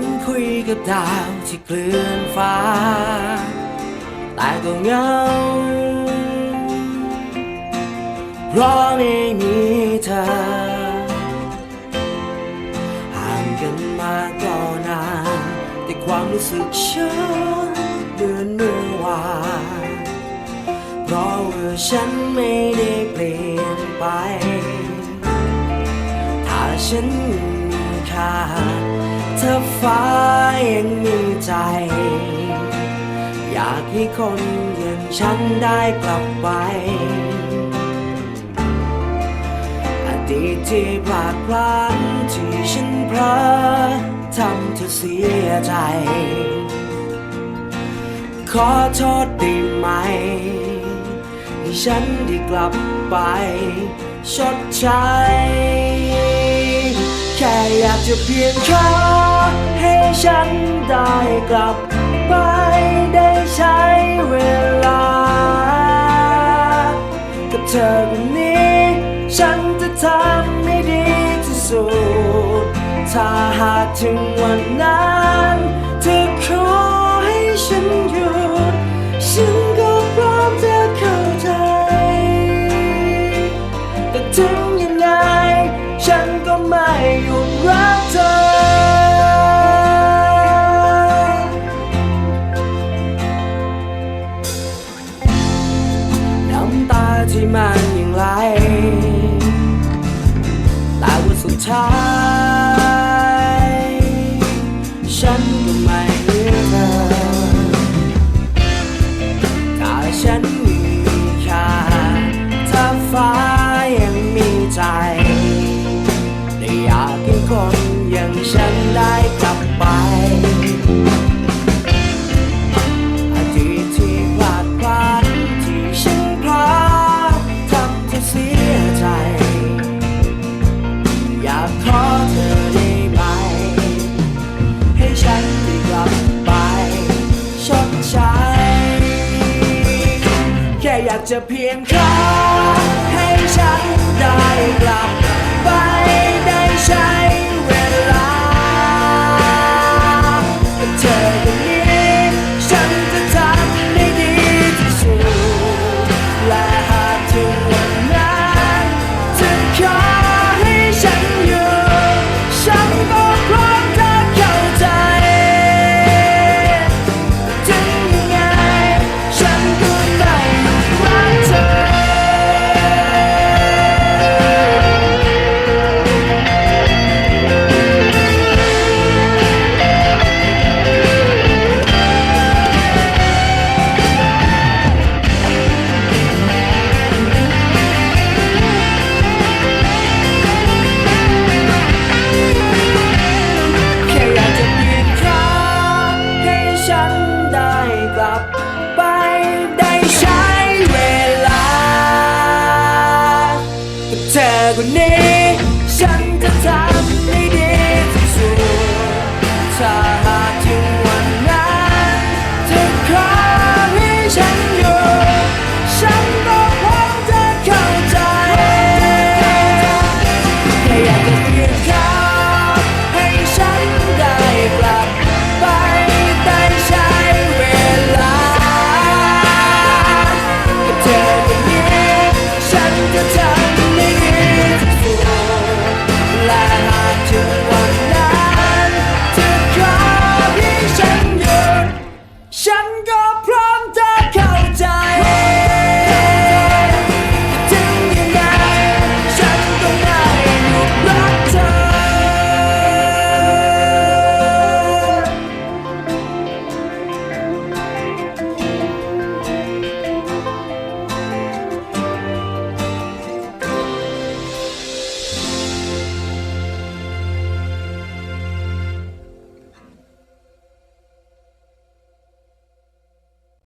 งคุยกับดาวที่เกลื่อนฟ้า แต่ก็เงา เพราะไม่มีเธอ ห่างกันมาก็นาน แต่ความรู้สึกฉันเหมือนเมื่อวานเพราะว่าฉันไม่ได้เปลี่ยนไป ถ้าฉันมีค่า ถ้าฟ้ายังมีใจ อยากให้คนอย่างฉันได้กลับไป อดีตที่พลาดพลั้งที่ฉันเพลอทำเธอเสียใจ ขอโทษได้ไหม ให้ฉันได้กลับไป ชดใช้ จะเพียงขอให้ฉันได้กลับไปได้ใช้เวลา กับเธอคนนี้ ฉันจะทำให้ดีที่สุด ถ้าหากถึงวันนั้น ที่มันยังไหลแต่ว่าสุดท้าย ฉันก็ไม่เหลือเธอถ้าฉันมีค่าถ้าฟ้ายังมีใจ ได้อยากให้คนอย่างฉันได้ อยากจะเพียงขอให้ฉันได้กลับไปได้ใช้ 这